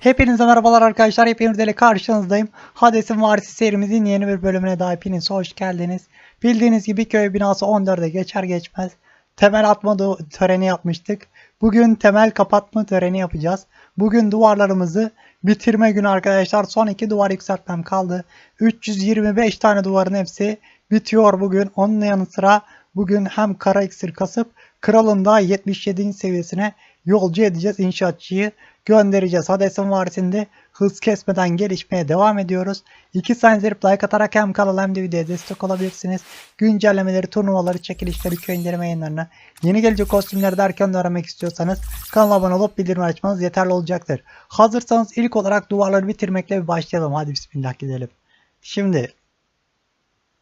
Hepinize merhabalar arkadaşlar. Hepiniz ile karşınızdayım. Hades'in Varisi serimizin yeni bir bölümüne daha hepiniz hoş geldiniz. Bildiğiniz gibi köy binası 14'e geçer geçmez temel atma töreni yapmıştık. Bugün temel kapatma töreni yapacağız. Bugün duvarlarımızı bitirme günü arkadaşlar. Son iki duvar yükseltmem kaldı. 325 tane duvarın hepsi bitiyor bugün. Onun yanı sıra bugün hem kara iksir kasıp kralın da 77. seviyesine yolcu edeceğiz inşaatçıyı göndereceğiz. Hades'in varisinde hız kesmeden gelişmeye devam ediyoruz. İki saniye zirip like atarak hem kanala hem de videoya destek olabilirsiniz. Güncellemeleri, turnuvaları, çekilişleri, köy indirme yayınlarını, yeni gelecek kostümleri derken de öğrenmek istiyorsanız kanala abone olup bildirim açmanız yeterli olacaktır. Hazırsanız ilk olarak duvarları bitirmekle bir başlayalım. Hadi bismillah gidelim. Şimdi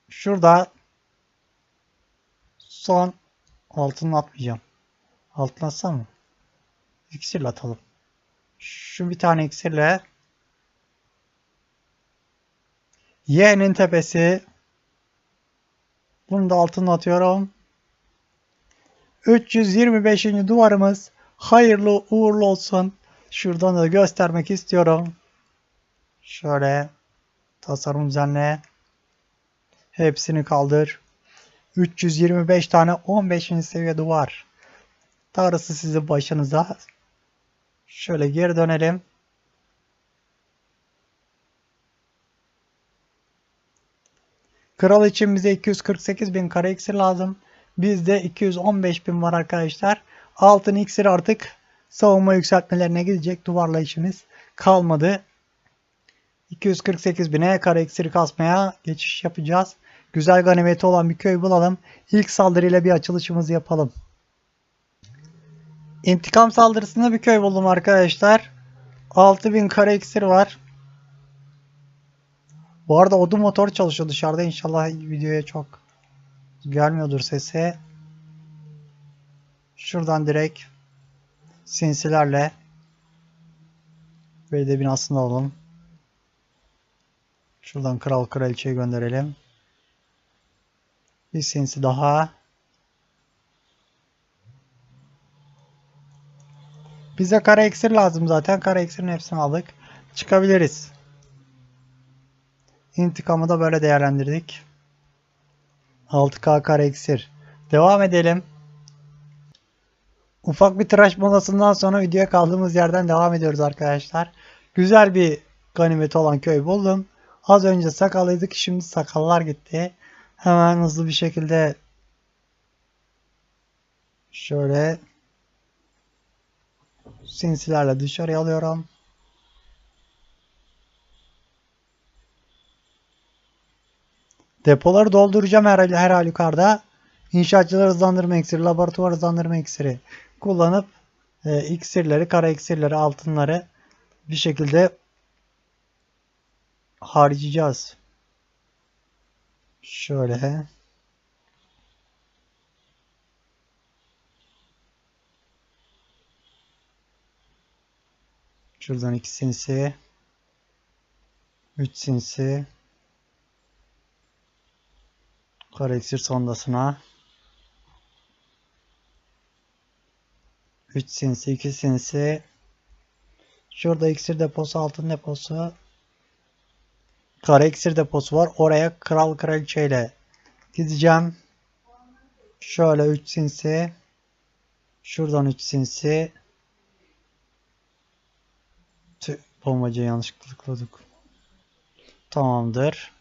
şurada son altını atmayacağım. Altını atsam mı? İksirle atalım. Şu bir tane iksirle Y'nin tepesi bunu da altına atıyorum. 325. duvarımız hayırlı uğurlu olsun. Şuradan da göstermek istiyorum. Şöyle tasarım düzenle. Hepsini kaldır. 325 tane 15. seviye duvar. Darısı sizin başınıza. Şöyle geri dönelim. Kral için bize 248 bin kare iksir lazım. Bizde 215 bin var arkadaşlar. Altın iksir artık savunma yükseltmelerine gidecek. Duvarla işimiz kalmadı. 248 bine kare iksir kasmaya geçiş yapacağız. Güzel ganimeti olan bir köy bulalım. İlk saldırıyla bir açılışımızı yapalım. İntikam saldırısında bir köy buldum arkadaşlar. 6000 kare iksir var. Bu arada odun motor çalışıyor dışarıda. İnşallah videoya çok gelmiyordur sesi. Şuradan direkt sinsilerle belediye binasını alalım. Şuradan kral kraliçeyi gönderelim. Bir sinsi daha. Bize kara iksir lazım zaten. Kara iksirin hepsini aldık. Çıkabiliriz. İntikamı da böyle değerlendirdik. 6K kara iksir. Devam edelim. Ufak bir tıraş molasından sonra videoya kaldığımız yerden devam ediyoruz arkadaşlar. Güzel bir ganimeti olan köy buldum. Az önce sakallıydık. Şimdi sakallar gitti. Hemen hızlı bir şekilde şöyle sinsilerle dışarıya alıyorum. Depoları dolduracağım her, her halükarda. İnşaatçılar hızlandırma iksiri, laboratuvar hızlandırma iksiri kullanıp e, iksirleri, kara iksirleri, altınları bir şekilde harcayacağız. Şöyle. Şuradan iki sinsi. Üç sinsi. Kara iksir sondasına. 3 sinsi, 2 sinsi. Şurada iksir deposu, altın deposu. Kara iksir deposu var. Oraya kral kraliçeyle gideceğim. Şöyle 3 sinsi. Şuradan 3 sinsi. Bombacıya yanlışlıkla tıkladık. Tamamdır.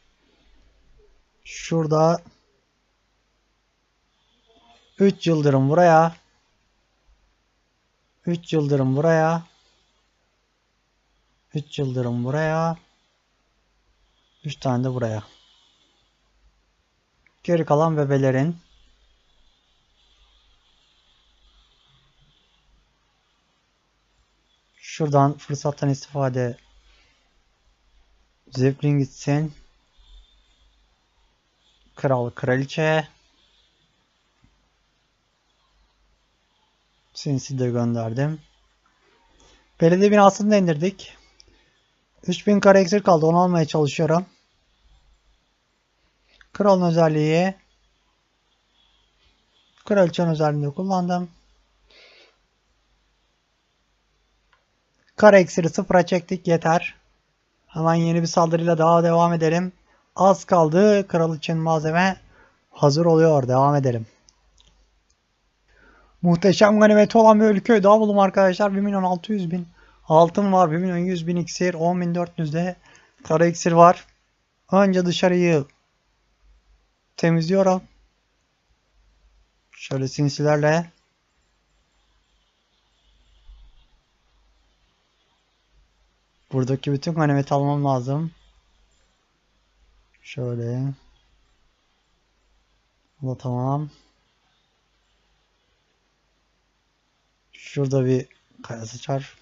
Şurada 3 yıldırım buraya. 3 yıldırım buraya. 3 yıldırım buraya. 3 tane de buraya. Geri kalan bebelerin şuradan fırsattan istifade Zeppelin gitsin. Kral kraliçe. Sinsi de gönderdim. Belediye binasını da indirdik. 3000 kare eksik kaldı. Onu almaya çalışıyorum. Kralın özelliği. Kraliçenin özelliğini kullandım. Kara iksiri sıfıra çektik yeter. Hemen yeni bir saldırıyla daha devam edelim. Az kaldı. Kral için malzeme hazır oluyor. Devam edelim. Muhteşem ganimeti olan bir köy daha buldum arkadaşlar. 1 milyon 600 bin. Altın var. 1 milyon 100 bin iksir. 10 bin 400 de kara iksir var. Önce dışarıyı temizliyorum. Şöyle sinsilerle. Buradaki bütün ganimeti almam lazım. Şöyle. Bu tamam. Şurada bir kaya sıçar.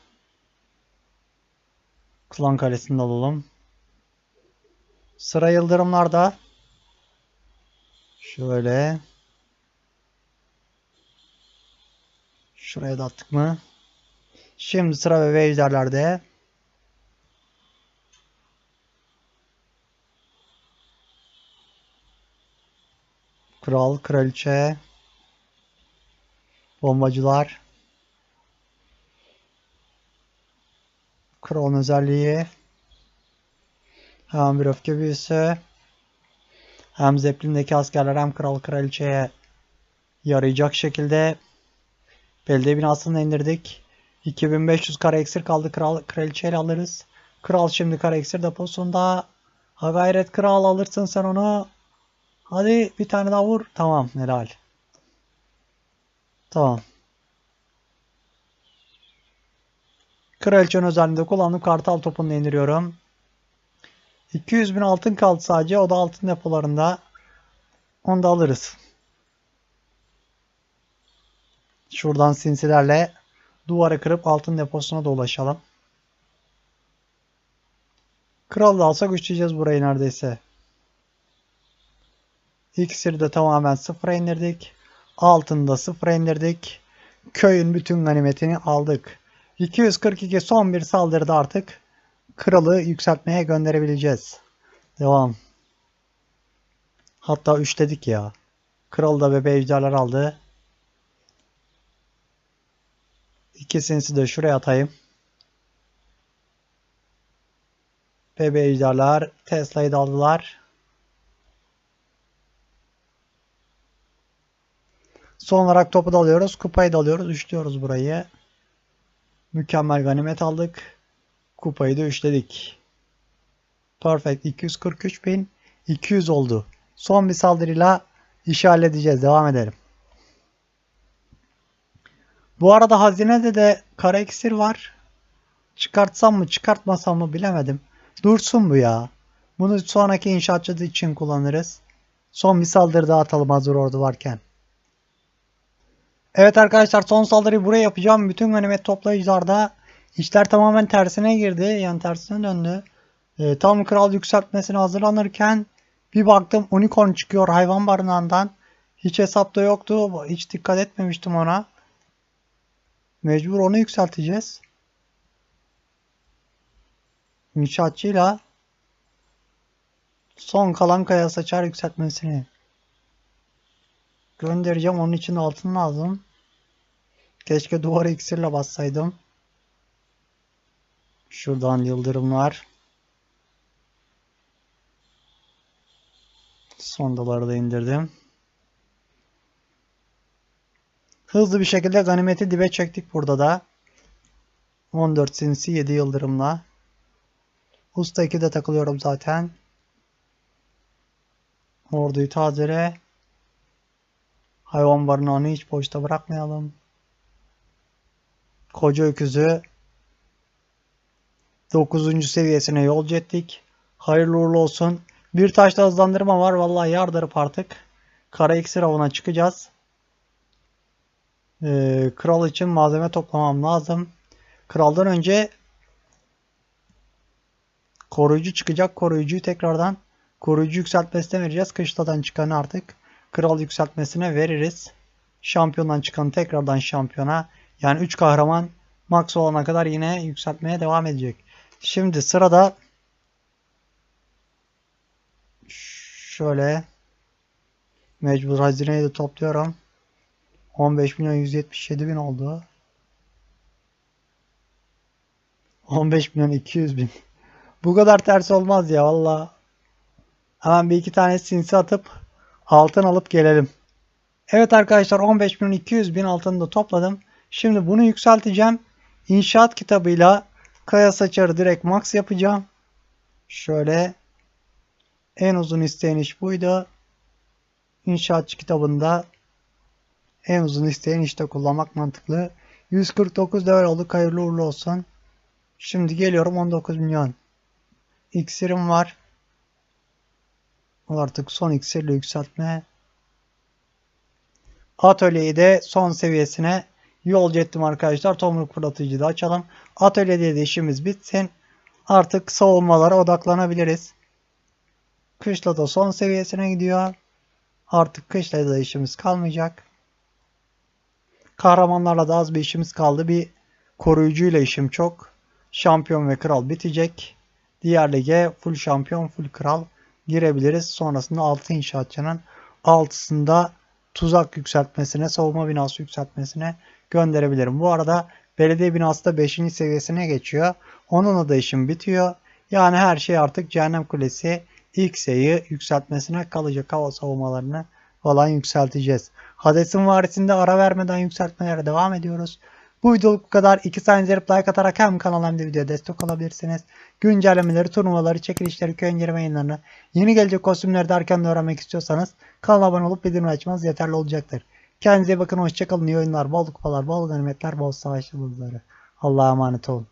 Klan kalesini de alalım. Sıra yıldırımlarda. Şöyle. Şuraya da attık mı? Şimdi sıra bebe ejderlerde. Kral, kraliçe, bombacılar, kralın özelliği, hem bir öfke büyüsü, hem Zeppelin'deki askerler hem kral kraliçeye yarayacak şekilde belediye binasını indirdik. 2500 kara eksir kaldı. Kral kraliçeyle alırız. Kral şimdi kara eksir deposunda. Ha gayret kral alırsın sen onu. Hadi bir tane daha vur. Tamam helal. Tamam. Kraliçenin özelliğinde kullandım. Kartal topunu indiriyorum. 200 bin altın kaldı sadece. O da altın depolarında. Onu da alırız. Şuradan sinsilerle duvarı kırıp altın deposuna da ulaşalım. Kral da alsak güçleyeceğiz burayı neredeyse. İksiri de tamamen sıfıra indirdik. Altını da sıfıra indirdik. Köyün bütün ganimetini aldık. 242 son bir saldırıda artık kralı yükseltmeye gönderebileceğiz. Devam. Hatta üçledik ya. Kral da bebe ejderler aldı. İkisini de şuraya atayım. Bebe ejderler Tesla'yı da aldılar. Son olarak topu da alıyoruz. Kupayı da alıyoruz. Üçlüyoruz burayı. Mükemmel ganimet aldık. Kupayı da üçledik. Perfect 243 bin 200 oldu. Son bir saldırıyla işi halledeceğiz. Devam edelim. Bu arada hazinede de kara iksir var. Çıkartsam mı çıkartmasam mı bilemedim. Dursun bu ya. Bunu sonraki inşaatçı için kullanırız. Son bir saldırı daha atalım hazır ordu varken. Evet arkadaşlar son saldırıyı buraya yapacağım. Bütün ganimet toplayıcılarda işler tamamen tersine girdi. Yani tersine döndü. E, tam kral yükseltmesine hazırlanırken bir baktım unicorn çıkıyor hayvan barınağından. Hiç hesapta yoktu. Hiç dikkat etmemiştim ona. Mecbur onu yükselteceğiz. İnşaatçıyla son kalan kaya saçar yükseltmesini göndereceğim. Onun için altın lazım. Keşke duvar iksirle bassaydım. Şuradan yıldırımlar. Sondaları da indirdim. Hızlı bir şekilde ganimeti dibe çektik burada da. 14 sinsi 7 yıldırımla. Usta 2'de takılıyorum zaten. Orduyu tazele. Hayvan barınağını hiç boşta bırakmayalım. Koca öküzü 9. seviyesine yolcu ettik. Hayırlı uğurlu olsun. Bir taşla hızlandırma var. Vallahi yardırıp artık. Kara iksir avına çıkacağız. Ee, kral için malzeme toplamam lazım. Kraldan önce koruyucu çıkacak. Koruyucuyu tekrardan koruyucu yükseltmesine vereceğiz. Kışladan çıkanı artık kral yükseltmesine veririz. Şampiyondan çıkanı tekrardan şampiyona. Yani 3 kahraman max olana kadar yine yükseltmeye devam edecek. Şimdi sırada şöyle mecbur hazineyi de topluyorum. 15 milyon 177 bin oldu. 15 milyon 200 bin. Bu kadar ters olmaz ya valla. Hemen bir iki tane sinsi atıp altın alıp gelelim. Evet arkadaşlar 15 milyon 200 bin altını da topladım. Şimdi bunu yükselteceğim. İnşaat kitabıyla kaya saçarı direkt max yapacağım. Şöyle en uzun isteyen iş buydu. İnşaatçı kitabında en uzun isteyen işte kullanmak mantıklı. 149 level olduk. Hayırlı uğurlu olsun. Şimdi geliyorum 19 milyon. İksirim var. Artık son iksirle yükseltme. Atölyeyi de son seviyesine yolcu ettim arkadaşlar. Tomruk fırlatıcıyı da açalım. Atölyede de işimiz bitsin. Artık savunmalara odaklanabiliriz. Kışla da son seviyesine gidiyor. Artık kışla da işimiz kalmayacak. Kahramanlarla da az bir işimiz kaldı. Bir koruyucuyla işim çok. Şampiyon ve kral bitecek. Diğer lige full şampiyon, full kral girebiliriz. Sonrasında altı inşaatçının altısında tuzak yükseltmesine, savunma binası yükseltmesine gönderebilirim. Bu arada belediye binası da 5. seviyesine geçiyor. Onunla da işim bitiyor. Yani her şey artık Cehennem Kulesi ilk sayı yükseltmesine kalacak hava savunmalarını falan yükselteceğiz. Hades'in varisinde ara vermeden yükseltmelere devam ediyoruz. Bu videoluk bu kadar. 2 saniye izleyip like atarak hem kanala hem de videoya destek olabilirsiniz. Güncellemeleri, turnuvaları, çekilişleri, köy inceleme yayınlarını, yeni gelecek kostümleri de erken öğrenmek istiyorsanız kanala abone olup bildirim açmanız yeterli olacaktır. Kendinize bakın, hoşçakalın, iyi oyunlar, bol kupalar, bol ganimetler, bol savaş yıldızları. Allah'a emanet olun.